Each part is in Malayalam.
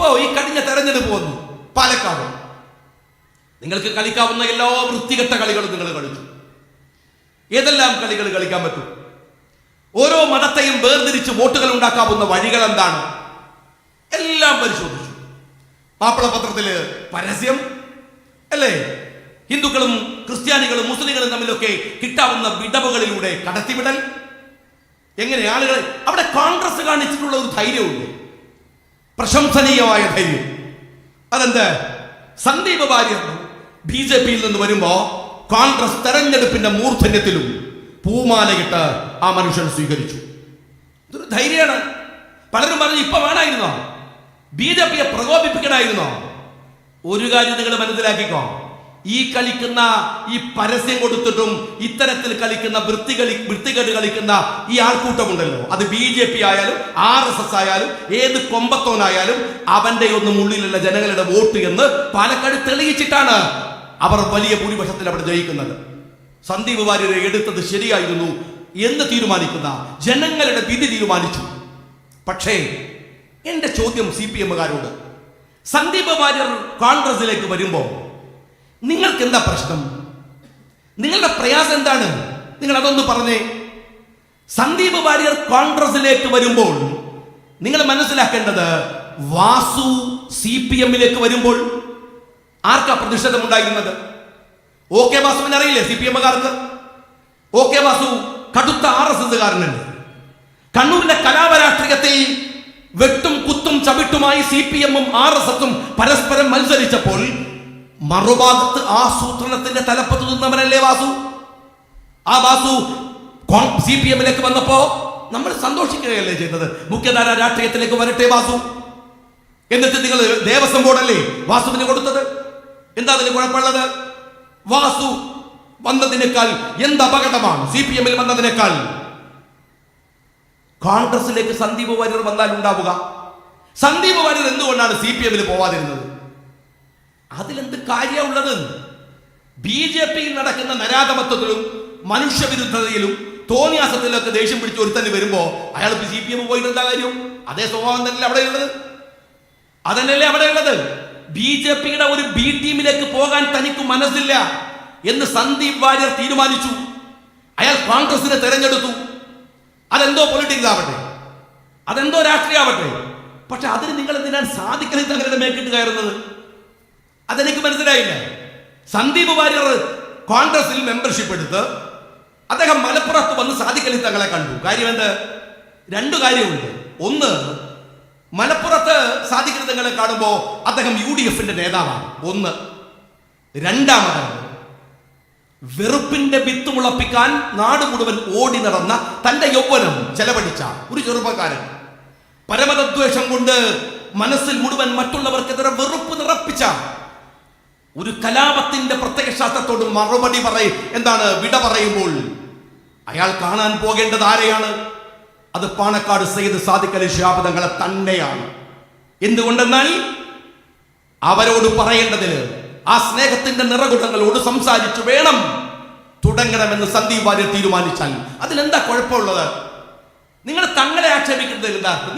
ഇപ്പോ ഈ കഴിഞ്ഞ തെരഞ്ഞെടുപ്പ് വന്നു. പാലക്കാട്. നിങ്ങൾക്ക് കളിക്കാവുന്ന എല്ലാ വൃത്തികെട്ട കളികളും നിങ്ങൾ കളിച്ചു. ഏതെല്ലാം കളികൾ കളിക്കാൻ പറ്റും? ഓരോ മതത്തെയും വേർതിരിച്ച് വോട്ടുകൾ ഉണ്ടാക്കാവുന്ന വഴികൾ എന്താണ്? എല്ലാം പരിശോധിച്ചു. മാപ്പിളപത്രത്തിൽ പരസ്യം അല്ലേ? ഹിന്ദുക്കളും ക്രിസ്ത്യാനികളും മുസ്ലിങ്ങളും തമ്മിലൊക്കെ കിട്ടാവുന്ന വിടവുകളിലൂടെ കടത്തിവിടൽ. എങ്ങനെ ആളുകൾ അവിടെ കോൺഗ്രസ് കാണിച്ചിട്ടുള്ള ഒരു ധൈര്യമുണ്ട്. പ്രശംസനീയമായ ധൈര്യം. അതെന്ത്? സന്ദീപ് വാര്യർ ബി ജെ പിയിൽ നിന്ന് വരുമ്പോ കോൺഗ്രസ് തെരഞ്ഞെടുപ്പിന്റെ മൂർധന്യത്തിലും പൂമാലയിട്ട് ആ മനുഷ്യൻ സ്വീകരിച്ചു. ഇതൊരു ധൈര്യമാണ്. പലരും പറഞ്ഞു ഇപ്പൊ വേണമായിരുന്നോ ബി ജെ പിയെ പ്രകോപിപ്പിക്കണമായിരുന്നോ ഒരു കാര്യം നിങ്ങൾ മനസ്സിലാക്കിക്കോ. ഈ കളിക്കുന്ന ഈ പരസ്യം കൊടുത്തിട്ടും ഇത്തരത്തിൽ കളിക്കുന്ന വൃത്തി കളി വൃത്തികേട് കളിക്കുന്ന ഈ ആൾക്കൂട്ടമുണ്ടല്ലോ. അത് ബി ജെ പി ആയാലും ആർ എസ് എസ് ആയാലും ഏത് കൊമ്പത്തോനായാലും അവന്റെ ഒന്നും ഉള്ളിലുള്ള ജനങ്ങളുടെ വോട്ട് എന്ന് പാലക്കാട് തെളിയിച്ചിട്ടാണ് അവർ വലിയ ഭൂരിപക്ഷത്തിൽ അവിടെ ജയിക്കുന്നത്. സന്ദീപ് വാര്യരെ എടുത്തത് ശരിയായിരുന്നു എന്ന് തീരുമാനിക്കുന്ന ജനങ്ങളുടെ വിധി തീരുമാനിച്ചു. പക്ഷേ എന്റെ ചോദ്യം സി പി എമ്മുകാരോട് സന്ദീപ് വാര്യർ കോൺഗ്രസിലേക്ക് വരുമ്പോൾ നിങ്ങൾക്ക് എന്താ പ്രശ്നം? നിങ്ങളുടെ പ്രയാസം എന്താണ്? നിങ്ങൾ അതൊന്ന് പറഞ്ഞേ. സന്ദീപ് വാര്യർ കോൺഗ്രസിലേക്ക് വരുമ്പോൾ നിങ്ങൾ മനസ്സിലാക്കേണ്ടത് വാസു സി പി എമ്മിലേക്ക് വരുമ്പോൾ ആർക്കാ പ്രതിഷേധം ഉണ്ടായിരുന്നത് ഓ കെ വാസുവിനെ അറിയില്ലേ സി പി എമ്മുകാർക്ക് ഓ കെ വാസു കടുത്ത ആർ എസ് എസ്സുകാരനല്ലേ? കണ്ണൂരിലെ കലാപരാഷ്ട്രീയത്തിൽ വെട്ടും കുത്തും ചവിട്ടുമായി സി പി എമ്മും ആർ എസ് എസും പരസ്പരം മത്സരിച്ചപ്പോൾ മറുഭാഗത്ത് സൂത്രണത്തിന്റെ തലപ്പത്ത് നിന്നവനല്ലേ വാസു? ആ വാസു സി പി എമ്മിലേക്ക് വന്നപ്പോ നമ്മൾ സന്തോഷിക്കുകയല്ലേ ചെയ്തത്? മുഖ്യധാര രാഷ്ട്രീയത്തിലേക്ക് വരട്ടെ വാസു. എന്നിട്ട് നിങ്ങൾ ദേവസ്വം ബോർഡല്ലേ വാസുവിന് കൊടുത്തത്? എന്താ അതിന് കുഴപ്പമുള്ളത്? വാസു വന്നതിനേക്കാൾ എന്ത് അപകടമാണ്? സി പി എമ്മിൽ വന്നതിനേക്കാൾ കോൺഗ്രസിലേക്ക് സന്ദീപ് വാര്യർ വന്നാൽ ഉണ്ടാവുക. സന്ദീപ് വാര്യർ എന്തുകൊണ്ടാണ് സി പി എമ്മിൽ പോവാതിരുന്നത്? അതിലെന്ത് കാര്യമുള്ളത്? ബി ജെ പിയിൽ നടക്കുന്ന നരാധമത്വത്തിലും മനുഷ്യവിരുദ്ധതയിലും തോന്നിയാസത്തിലൊക്കെ ദേഷ്യം പിടിച്ച് ഒരുത്തന്നെ വരുമ്പോ അയാൾ സി പി എം പോയിട്ട് എന്താ കാര്യം? അതേ സ്വഭാവം തന്നെ അവിടെ ഉള്ളത് അതന്നെയല്ലേ അവിടെ ഉള്ളത് ബി ജെ പിയുടെ ഒരു ബി ടീമിലേക്ക് പോകാൻ തനിക്ക് മനസ്സില്ല എന്ന് സന്ദീപ് വാര്യർ തീരുമാനിച്ചു. അയാൾ കോൺഗ്രസിനെ തെരഞ്ഞെടുത്തു. അതെന്തോ പൊളിറ്റിക്സ് ആവട്ടെ. അതെന്തോ രാഷ്ട്രീയമാവട്ടെ പക്ഷെ അതിന് നിങ്ങൾ എന്തിനാണ് സാധിക്കലിൽ തങ്ങളുടെ മേക്കിട്ട് കയറുന്നത്? അതെനിക്ക് മനസ്സിലായില്ല? സന്ദീപ് വാര്യർ കോൺഗ്രസിൽ മെമ്പർഷിപ്പ് എടുത്ത് അദ്ദേഹം മലപ്പുറത്ത് വന്ന് സാധിക്കലി തങ്ങളെ കണ്ടു. കാര്യം എന്ത് രണ്ടു കാര്യമുണ്ട്. ഒന്ന് മലപ്പുറത്ത് സാധിക്കലി തങ്ങളെ കാണുമ്പോൾ അദ്ദേഹം യു ഡി എഫിന്റെ നേതാവാണ്. ഒന്ന് രണ്ടാമത് വെറുപ്പിന്റെ വിത്ത് മുളപ്പിക്കാൻ നാട് മുഴുവൻ ഓടി നടന്ന തന്റെ യൗവനം ചെലവഴിച്ച ഒരു ചെറുപ്പക്കാരൻ. പരമതദ്വേഷം കൊണ്ട് മനസ്സിൽ മുഴുവൻ മറ്റുള്ളവർക്കെതിരെ വെറുപ്പ് നിറപ്പിച്ച ഒരു കലാപത്തിന്റെ പ്രത്യയശാസ്ത്രത്തോട് മറുപടി പറയും. എന്താണ്? വിട പറയുമ്പോൾ അയാൾ കാണാൻ പോകേണ്ടത് ആരെയാണ്? അത് പാണക്കാട് സയ്യിദ് സാദിഖലി ശാപതങ്ങളെ തന്നെയാണ്. എന്തുകൊണ്ടെന്നാൽ അവരോട് പറയേണ്ടതിൽ ആ സ്നേഹത്തിന്റെ നിറകുടങ്ങളോട് സംസാരിച്ചു വേണം തുടങ്ങണമെന്ന് സന്ദീപ് വാര്യർ തീരുമാനിച്ചാൽ. അതിലെന്താ കുഴപ്പമുള്ളത്? നിങ്ങൾ തങ്ങളെ ആക്ഷേപിക്കുന്നത് എന്താ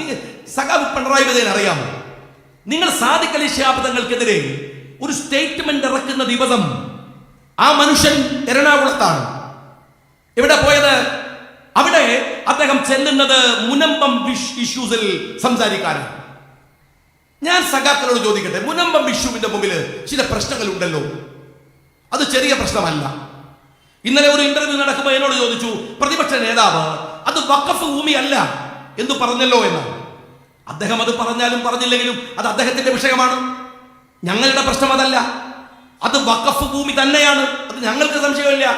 സഖാവ് പിണറായി വിജയൻ അറിയാമോ? നിങ്ങൾ സാദിഖലി അലി ഷിഹാബ് തങ്ങൾക്കെതിരെ ഒരു സ്റ്റേറ്റ്മെന്റ് ഇറക്കുന്ന ദിവസം ആ മനുഷ്യൻ എറണാകുളത്താണ്. എവിടെ പോയത്? അവിടെ അദ്ദേഹം ചെല്ലുന്നത് മുനമ്പം ഇഷ്യൂസിൽ സംസാരിക്കാനാണ്. ഞാൻ സഖാക്കളോട് ചോദിക്കട്ടെ മുനമ്പം വിഷുവിന്റെ മുമ്പിൽ ചില പ്രശ്നങ്ങൾ ഉണ്ടല്ലോ അത് ചെറിയ പ്രശ്നമല്ല. ഇന്നലെ ഒരു ഇന്റർവ്യൂ നടക്കുമ്പോൾ എന്നോട് ചോദിച്ചു പ്രതിപക്ഷ നേതാവ് അത് വഖഫ് ഭൂമിയല്ല എന്ന് പറഞ്ഞല്ലോ എന്ന് അദ്ദേഹം അത് പറഞ്ഞാലും പറഞ്ഞില്ലെങ്കിലും അത് അദ്ദേഹത്തിന്റെ വിഷയമാണ്. ഞങ്ങളുടെ പ്രശ്നം അതല്ല അത് വഖഫ് ഭൂമി തന്നെയാണ്. അത് ഞങ്ങൾക്ക് സംശയമില്ല.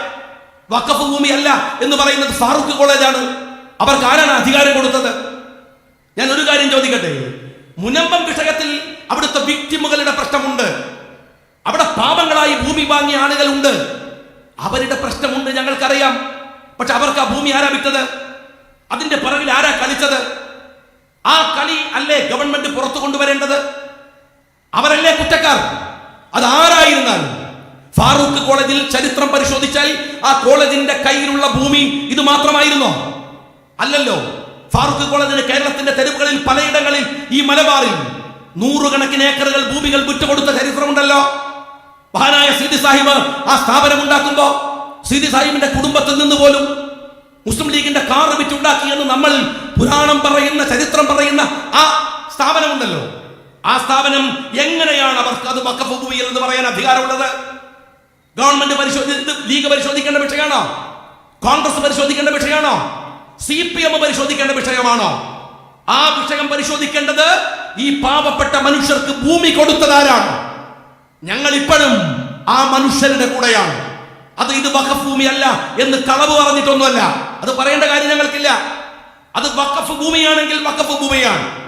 വഖഫ് ഭൂമി അല്ല എന്ന് പറയുന്നത് ഫാറൂഖ് കോളേജാണ്. അവർക്ക് ആരാണ് അധികാരം കൊടുത്തത്? ഞാൻ ഒരു കാര്യം ചോദിക്കട്ടെ? മുനമ്പം വിഷയത്തിൽ അവിടുത്തെ വിക്ടിമുകളുടെ പ്രശ്നമുണ്ട്. അവിടെ പാപങ്ങളായി ഭൂമി വാങ്ങിയ ആളുകളുണ്ട്. അവരുടെ പ്രശ്നമുണ്ട് ഞങ്ങൾക്കറിയാം. പക്ഷെ അവർക്ക് ആ ഭൂമി ആരാ വിറ്റത്? അതിന്റെ പിറകിൽ ആരാ കളിച്ചത്? ആ കളി അല്ലേ ഗവൺമെന്റ് പുറത്തു കൊണ്ടുവരേണ്ടത്? അവരല്ലേ കുറ്റക്കാർ? അത് ആരായിരുന്നാലും? ഫാറൂഖ് കോളേജിൽ ചരിത്രം പരിശോധിച്ചാൽ ആ കോളേജിന്റെ കയ്യിലുള്ള ഭൂമി ഇത് മാത്രമായിരുന്നോ? അല്ലല്ലോ. ഫാറൂഖ് കോളേജിന് കേരളത്തിന്റെ തെരുവുകളിൽ പലയിടങ്ങളിൽ ഈ മലബാറിൽ നൂറുകണക്കിന് ഏക്കറുകൾ ഭൂമികൾ വിട്ടുകൊടുത്ത ചരിത്രമുണ്ടല്ലോ. മഹാനായ സിദി സാഹിബ് ആ സ്ഥാപനം ഉണ്ടാക്കുമ്പോ സിദി സാഹിബിന്റെ കുടുംബത്തിൽ നിന്ന് പോലും മുസ്ലിം ലീഗിന്റെ കാർ വിറ്റുണ്ടാക്കിയെന്ന് നമ്മൾ പുരാണം പറയുന്ന ചരിത്രം പറയുന്ന ആ സ്ഥാപനമുണ്ടല്ലോ. ആ സ്ഥാപനം എങ്ങനെയാണ് അവർക്ക് അത് വക്കഫ് എന്ന് പറയാൻ അധികാരമുള്ളത്? ഗവൺമെന്റ് പരിശോധി ലീഗ് പരിശോധിക്കേണ്ട വിഷയമാണോ? കോൺഗ്രസ് പരിശോധിക്കേണ്ട വിഷയമാണോ? സി പി എം പരിശോധിക്കേണ്ട വിഷയമാണോ? ആ വിഷയം പരിശോധിക്കേണ്ടത് ഈ പാവപ്പെട്ട മനുഷ്യർക്ക് ഭൂമി കൊടുത്തതാരാണ്? ഞങ്ങൾ ഇപ്പോഴും ആ മനുഷ്യരുടെ കൂടെയാണ്. അത് ഇത് വഖഫ് ഭൂമിയല്ല എന്ന് കളവ് പറഞ്ഞിട്ടൊന്നുമല്ല. അത് പറയേണ്ട കാര്യം ഞങ്ങൾക്കില്ല. അത് വഖഫ് ഭൂമിയാണെങ്കിൽ വഖഫ് ഭൂമിയാണ്.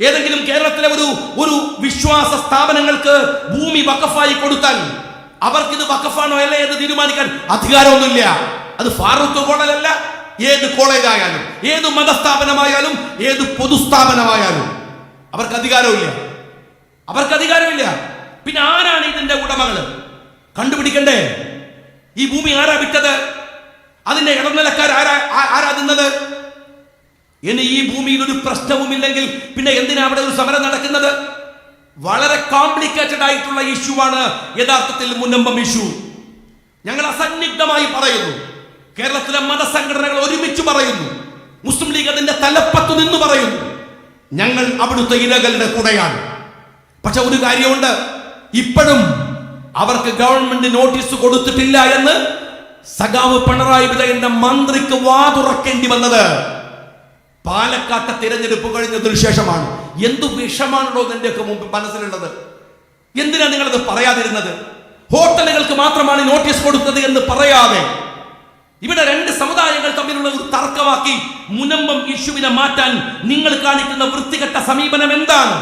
ഏതെങ്കിലും കേരളത്തിലെ ഒരു ഒരു വിശ്വാസ സ്ഥാപനങ്ങൾക്ക് ഭൂമി വക്കഫായി കൊടുത്താൽ അവർക്കിത് വക്കഫാണോ അല്ലേ എന്ന് തീരുമാനിക്കാൻ അധികാരമൊന്നുമില്ല. അത് ഫാറൂഖ് കോളേജല്ല ഏത് കോളേജ് ആയാലും ഏത് മതസ്ഥാപനമായാലും ഏത് പൊതുസ്ഥാപനമായാലും അവർക്ക് അധികാരമില്ല. അവർക്ക് അധികാരമില്ല. പിന്നെ ആരാണ് ഇതിന്റെ ഉടമകൾ കണ്ടുപിടിക്കണ്ടേ. ഈ ഭൂമി ആരാ വിറ്റത്? അതിന്റെ ഇടനിലക്കാർ ആരാ ആരാ തിന്നത്? ഇനി ഈ ഭൂമിയിൽ ഒരു പ്രശ്നവുമില്ലെങ്കിൽ പിന്നെ എന്തിനാ അവിടെ ഒരു സമരം നടക്കുന്നത്? വളരെ കോംപ്ലിക്കേറ്റഡ് ആയിട്ടുള്ള ഇഷ്യൂ ആണ് യഥാർത്ഥത്തിൽ മുന്നമ്പം ഇഷ്യൂ ഞങ്ങൾ അസന്നിഗ്ധമായി പറയുന്നു. കേരളത്തിലെ മതസംഘടനകൾ ഒരുമിച്ച് പറയുന്നു. മുസ്ലിം ലീഗ് അതിന്റെ തലപ്പത്ത് നിന്ന് പറയുന്നു. ഞങ്ങൾ അവിടുത്തെ ഇരകളുടെ കൂടെയാണ്. പക്ഷെ ഒരു കാര്യമുണ്ട്. ഇപ്പോഴും അവർക്ക് ഗവൺമെന്റ് നോട്ടീസ് കൊടുത്തിട്ടില്ല എന്ന് സഖാവ് പിണറായി വിജയന്റെ മന്ത്രിക്ക് വാതുറക്കേണ്ടി വന്നത് പാലക്കാട്ടെ തിരഞ്ഞെടുപ്പ് കഴിഞ്ഞതിനു ശേഷമാണ്. എന്തു വിഷമാണല്ലോ നിന്റെയൊക്കെ മുമ്പ് മനസ്സിലുള്ളത്? എന്തിനാണ് നിങ്ങളത് പറയാതിരുന്നത്? ഹോട്ടലുകൾക്ക് മാത്രമാണ് നോട്ടീസ് കൊടുത്തത് എന്ന് പറയാതെ ഇവിടെ രണ്ട് സമുദായങ്ങൾ തമ്മിലുള്ള ഒരു തർക്കമാക്കി മുനമ്പം യേശുവിനെ മാറ്റാൻ നിങ്ങൾ കാണിക്കുന്ന വൃത്തികെട്ട സമീപനം എന്താണ്?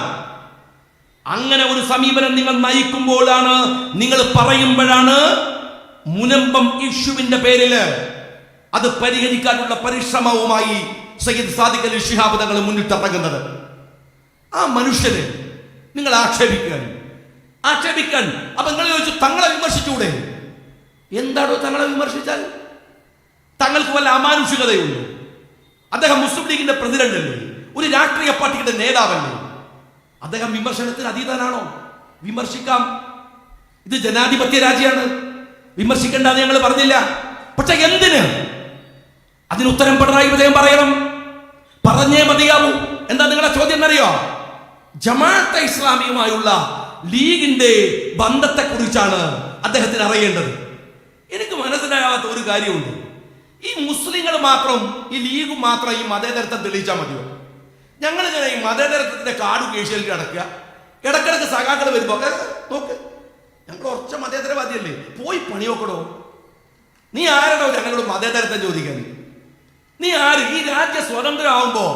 അങ്ങനെ ഒരു സമീപനം നിങ്ങൾ നയിക്കുമ്പോഴാണ് നിങ്ങൾ പറയുമ്പോഴാണ് മുനമ്പം യേശുവിന്റെ പേരിൽ അത് പരിഹരിക്കാനുള്ള പരിശ്രമവുമായി സയ്യിദ് സാദിഖ് അലി ഷിഹാബ് തങ്ങൾ മുന്നിട്ടിറങ്ങുന്നത് ആ മനുഷ്യനെ നിങ്ങൾ ആക്ഷേപിക്കാൻ. ആക്ഷേപിക്കാൻ. അപ്പൊ നിങ്ങൾ ചോദിച്ചു തങ്ങളെ വിമർശിച്ചൂടെ? എന്താണോ തങ്ങളെ വിമർശിച്ചാൽ? തങ്ങൾക്ക് വല്ല അമാനുഷികതയുണ്ട് അദ്ദേഹം മുസ്ലിം ലീഗിന്റെ പ്രസിഡന്റ് അല്ലേ ഒരു രാഷ്ട്രീയ പാർട്ടിയുടെ നേതാവല്ലേ? അദ്ദേഹം വിമർശനത്തിന് അതീതനാണോ? വിമർശിക്കാം. ഇത് ജനാധിപത്യ രാജ്യമാണ്. വിമർശിക്കേണ്ടെന്ന് ഞങ്ങൾ പറഞ്ഞില്ല. പക്ഷെ എന്തിന്? അതിന് ഉത്തരം പിണറായി വിജയൻ പറയണം. പറഞ്ഞേ മതിയാവൂ. എന്താ നിങ്ങളുടെ ചോദ്യം എന്നറിയോ? ജമാഅത്തെ ഇസ്ലാമിയുമായുള്ള ലീഗിന്റെ ബന്ധത്തെ കുറിച്ചാണ് അദ്ദേഹത്തിന് അറിയേണ്ടത്. എനിക്ക് മനസ്സിലാകാത്ത ഒരു കാര്യമുണ്ട്. ഈ മുസ്ലിങ്ങൾ മാത്രം ഈ ലീഗ് മാത്രം ഈ മതേതരത്തെ തെളിയിച്ചാൽ മതിയോ? ഞങ്ങൾ ഇങ്ങനെ ഈ മതേതരത്വത്തിന്റെ കാട് കേശയിൽ കിടക്കുക. ഇടക്കിടക്ക് സഖാക്കൾ വരുമ്പോ നോക്ക് ഞങ്ങൾ ഉറച്ച മതേതരവാദിയല്ലേ? പോയി പണി നോക്കണോ നീ ആരാണോ ഞങ്ങളോട് മതേതരത്തെ ചോദിക്കാൻ? നീ ആര്? ഈ രാജ്യ സ്വതന്ത്രമാവുമ്പോ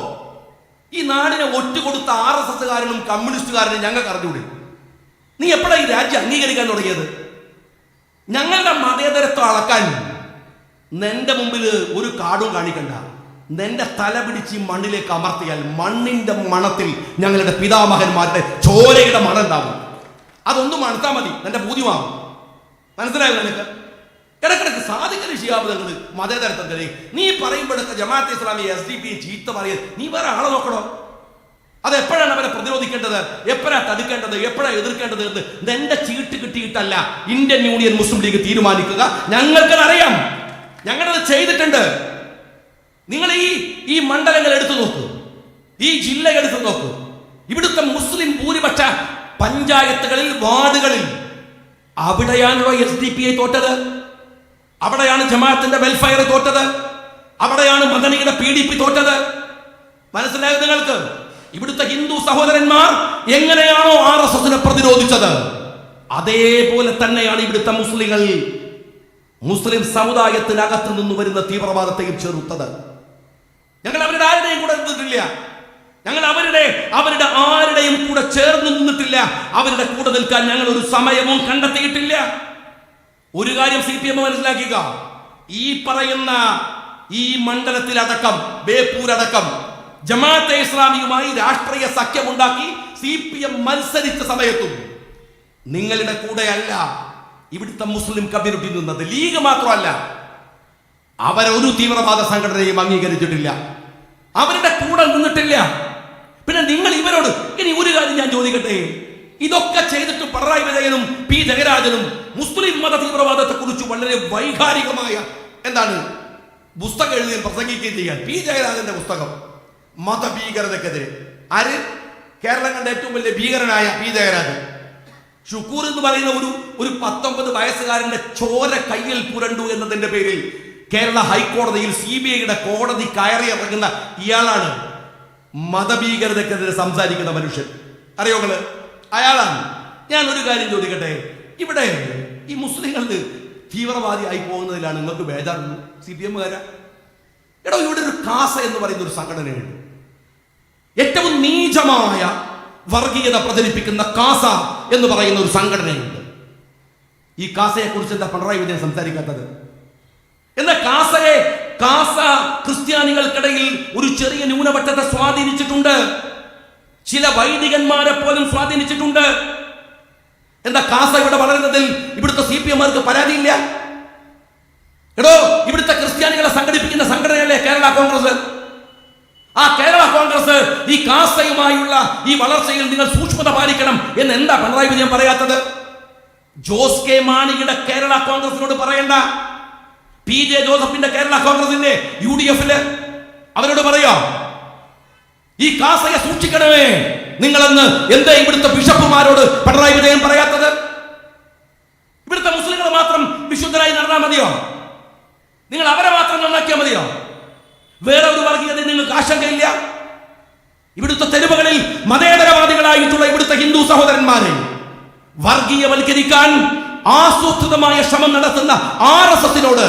ഈ നാടിനെ ഒറ്റുകൊടുത്ത ആർ എസ് എസ്സുകാരനും കമ്മ്യൂണിസ്റ്റുകാരനും ഞങ്ങൾക്ക് അറിഞ്ഞൂടെ? നീ എപ്പോഴാ ഈ രാജ്യം അംഗീകരിക്കാൻ തുടങ്ങിയത്? ഞങ്ങളുടെ മതേതരത്വം അളക്കാൻ നിന്റെ മുമ്പിൽ ഒരു കാടും കാണിക്കണ്ട. നിന്റെ തല പിടിച്ച് മണ്ണിലേക്ക് അമർത്തിയാൽ മണ്ണിന്റെ മണത്തിൽ ഞങ്ങളുടെ പിതാമഹന്മാരുടെ ചോരയുടെ മണം ഉണ്ടാവും. അതൊന്നും മണത്താൽ മതി. നിന്റെ ബോധ്യമാവും മനസ്സിലായോ നിനക്ക്? ഇടക്കിടക്ക് സാധിക്കുന്ന ഷിയാബുദങ്ങൾ മതേതരത്വത്തിന് നീ പറയുമ്പോഴൊക്കെ Jamaat-e Islami S D P ചീത്ത പറയുന്നത്. നീ വേറെ ആളെ നോക്കണോ? അത് എപ്പോഴാണ് അവരെ പ്രതിരോധിക്കേണ്ടത്? എപ്പോഴാണ് തടുക്കേണ്ടത്? എപ്പോഴാണ് എതിർക്കേണ്ടത് എന്ന് നിന്റെ ചീട്ട് കിട്ടിയിട്ടല്ല ഇന്ത്യൻ യൂണിയൻ മുസ്ലിം ലീഗ് തീരുമാനിക്കുക. ഞങ്ങൾക്കത് അറിയാം ഞങ്ങളത് ചെയ്തിട്ടുണ്ട്. നിങ്ങൾ ഈ ഈ മണ്ഡലങ്ങൾ എടുത്തു നോക്കൂ. ഈ ജില്ല എടുത്തു നോക്കൂ. ഇവിടുത്തെ മുസ്ലിം ഭൂരിപക്ഷ പഞ്ചായത്തുകളിൽ വാർഡുകളിൽ അവിടെയാണല്ലോ എസ് ഡി പി ഐ തോറ്റത്. അവിടെയാണ് ജമാഅത്തിന്റെ വെൽഫെയർ തോറ്റത്. അവിടെയാണ് മദനിയുടെ പി ഡി പി തോറ്റത്. മനസ്സിലായത് നിങ്ങൾക്ക്? ഇവിടുത്തെ ഹിന്ദു സഹോദരന്മാർ എങ്ങനെയാണോ ആർ എസ് എസിനെ പ്രതിരോധിച്ചത്? അതേപോലെ തന്നെയാണ് ഇവിടുത്തെ മുസ്ലിങ്ങൾ. മുസ്ലിം സമുദായത്തിനകത്ത് നിന്ന് വരുന്ന തീവ്രവാദത്തെയും ചെറുത്തത്. ഞങ്ങൾ അവരുടെ ആരുടെയും കൂടെ നിന്നിട്ടില്ല. ഞങ്ങൾ അവരുടെ അവരുടെ ആരുടെയും കൂടെ ചേർന്ന് നിന്നിട്ടില്ല. അവരുടെ കൂടെ നിൽക്കാൻ ഞങ്ങൾ ഒരു സമയവും കണ്ടെത്തിയിട്ടില്ല. ഒരു കാര്യം സി പി എം മനസ്സിലാക്കുക. ഈ പറയുന്ന ഈ മണ്ഡലത്തിലടക്കം ബേപ്പൂരടക്കം ജമാഅത്തെ ഇസ്ലാമിയുമായി രാഷ്ട്രീയ സഖ്യമുണ്ടാക്കി സി പി എം മത്സരിച്ച സമയത്തും നിങ്ങളുടെ കൂടെയല്ല ഇവിടുത്തെ മുസ്ലിം കമ്മ്യൂണിറ്റി നിന്നത്. ലീഗ് മാത്രമല്ല അവരൊരു തീവ്രവാദ സംഘടനയും അംഗീകരിച്ചിട്ടില്ല. അവരുടെ കൂടെ നിന്നിട്ടില്ല. പിന്നെ നിങ്ങൾ ഇവരോട് ഇനി ഒരു കാര്യം ഞാൻ ചോദിക്കട്ടെ? ഇതൊക്കെ ചെയ്തിട്ട് പിണറായി വിജയനും പി ജയരാജനും മുസ്ലിം മത തീവ്രവാദത്തെ കുറിച്ച് വളരെ വൈകാരികമായ എന്താണ് പുസ്തകം എഴുതി പ്രസംഗിക്കുകയും ചെയ്യാൻ. പി ജയരാജന്റെ പുസ്തകം മതഭീകരതക്കെതിരെ ആര്? കേരളം കണ്ട ഏറ്റവും വലിയ ഭീകരനായ പി ജയരാജൻ. ഷുക്കൂർ എന്ന് പറയുന്ന ഒരു ഒരു പത്തൊമ്പത് വയസ്സുകാരന്റെ ചോര കയ്യിൽ പുരണ്ടു എന്നതിന്റെ പേരിൽ കേരള ഹൈക്കോടതിയിൽ സി ബി ഐയുടെ കോടതി കയറി ഇറങ്ങുന്ന ഇയാളാണ് മതഭീകരതക്കെതിരെ സംസാരിക്കുന്ന മനുഷ്യൻ. അറിയോ നിങ്ങൾ? അയാളാണ്. ഞാൻ ഒരു കാര്യം ചോദിക്കട്ടെ? ഇവിടെ ഈ മുസ്ലിങ്ങളിൽ തീവ്രവാദിയായി പോകുന്നതിലാണ് നിങ്ങൾക്ക് ബേജാറുണ്ട് സി പി എമ്മുകാരാ. എടോ ഇവിടെ ഒരു കാസ എന്ന് പറയുന്ന ഒരു സംഘടനയുണ്ട്. ഏറ്റവും നീചമായ വർഗീയത പ്രചരിപ്പിക്കുന്ന കാസ എന്ന് പറയുന്ന ഒരു സംഘടനയുണ്ട്. ഈ കാസയെ കുറിച്ച് എന്താ പിണറായി വിജയൻ സംസാരിക്കാത്തത്? എന്നാൽ കാസയെ കാസ ക്രിസ്ത്യാനികൾക്കിടയിൽ ഒരു ചെറിയ ന്യൂനപക്ഷത്തെ സ്വാധീനിച്ചിട്ടുണ്ട്. ചില വൈദികന്മാരെ പോലും സ്വാധീനിച്ചിട്ടുണ്ട്. എന്താ കാസ ഇവിടെ വളരുന്നതിൽ ഇവിടുത്തെ സി പി എമ്മാർക്ക് പരാതിയില്ല? എടോ ഇവിടുത്തെ ക്രിസ്ത്യാനികളെ സംഘടിപ്പിക്കുന്ന സംഘടനയല്ലേ കേരള കോൺഗ്രസ്? ആ കേരള കോൺഗ്രസ് ഈ കാസയുമായുള്ള ഈ വളർച്ചയിൽ നിങ്ങൾ സൂക്ഷ്മത പാലിക്കണം എന്ന് എന്താ പിണറായി വിജയൻ പറയാത്തത്? ജോസ് കെ മാണിയുടെ കേരള കോൺഗ്രസിനോട് പറയണ്ട. പി ജെ ജോസഫിന്റെ കേരള കോൺഗ്രസിന്റെ യു ഡി എഫിൽ അവരോട് പറയോ? ഈ കാസയെ സൂക്ഷിക്കണമേ. നിങ്ങളെന്ന് എന്താ ഇവിടുത്തെ ബിഷപ്പുമാരോട് പിണറായി വിജയൻ പറയാത്തത്? ഇവിടുത്തെ മുസ്ലിങ്ങൾ മാത്രം വിശുദ്ധരായി നടന്നാൽ മതിയോ? നിങ്ങൾ അവരെ മാത്രം നന്നാക്കിയാൽ മതിയോ? വേറെ ഒരു വർഗീയത നിങ്ങൾക്ക് ആശങ്കയില്ല? ഇവിടുത്തെ തെരുവുകളിൽ മതേതരവാദികളായിട്ടുള്ള ഇവിടുത്തെ ഹിന്ദു സഹോദരന്മാരെ വർഗീയവൽക്കരിക്കാൻ ആസൂത്രിതമായ ശ്രമം നടത്തുന്ന ആർ എസ് എസിനോട്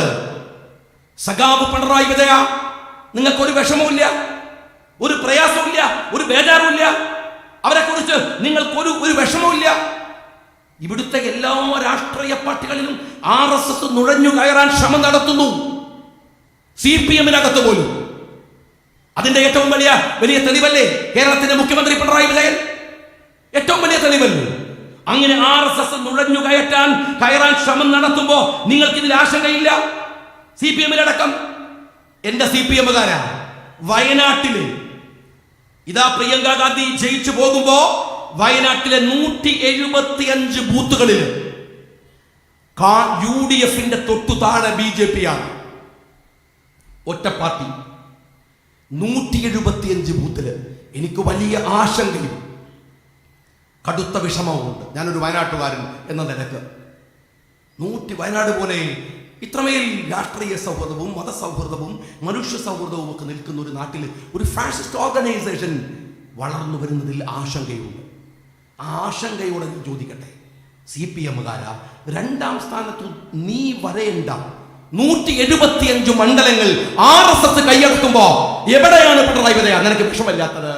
സഖാബ് പിണറായി വിജയ നിങ്ങൾക്കൊരു വിഷമവുമില്ല? ഒരു പ്രയാസമില്ല ഒരു ബേജാറുമില്ല. അവരെ കുറിച്ച് നിങ്ങൾക്കൊരു ഒരു വിഷമവുമില്ല. ഇവിടുത്തെ എല്ലാ രാഷ്ട്രീയ പാർട്ടികളിലും ആർ എസ് എസ് നുഴഞ്ഞു കയറാൻ ശ്രമം നടത്തുന്നു. സി പി എമ്മിനകത്ത് പോലും. അതിന്റെ ഏറ്റവും വലിയ വലിയ തെളിവല്ലേ കേരളത്തിന്റെ മുഖ്യമന്ത്രി പിണറായി വിജയൻ? ഏറ്റവും വലിയ തെളിവല്ലേ? അങ്ങനെ ആർ എസ് എസ് നുഴഞ്ഞു കയറ്റാൻ കയറാൻ ശ്രമം നടത്തുമ്പോൾ നിങ്ങൾക്ക് ഇതിൽ ആശങ്കയില്ല? സി പി എമ്മിലടക്കം. എന്റെ സി പി എമ്മുകാരാ വയനാട്ടിൽ ഇതാ പ്രിയങ്ക ഗാന്ധി ജയിച്ചു പോകുമ്പോ വയനാട്ടിലെ നൂറ്റി എഴുപത്തി അഞ്ച് ബൂത്തുകളിൽ യു ഡി എഫിന്റെ തൊട്ടു താഴെ ബി ജെ പി ആണ് ഒറ്റ പാർട്ടി. നൂറ്റി എഴുപത്തി അഞ്ച് ബൂത്തിൽ എനിക്ക് വലിയ ആശങ്കയും കടുത്ത വിഷമവുമുണ്ട്. ഞാനൊരു വയനാട്ടുകാരൻ എന്ന നിലയ്ക്ക്. നൂറ്റി വയനാട് പോലെ ഇത്രമേൽ രാഷ്ട്രീയ സൗഹൃദവും മതസൗഹൃദവും മനുഷ്യ സൗഹൃദവും ഒക്കെ നിൽക്കുന്ന ഒരു നാട്ടിൽ ഒരു ഫാഷിസ്റ്റ് ഓർഗനൈസേഷൻ വളർന്നു വരുന്നതിൽ ആശങ്കയുണ്ട്. ആശങ്കയോടെ ചോദിക്കട്ടെ. സി പി എമ്മുകാരാ രണ്ടാം സ്ഥാനത്ത് നീ വരേണ്ട നൂറ്റി എഴുപത്തിയഞ്ച് മണ്ഡലങ്ങൾ ആർ എസ് എസ് കൈയടക്കുമ്പോ എവിടെയാണ് പിണറായി വിജയ നിനക്ക് വിഷമല്ലാത്തത്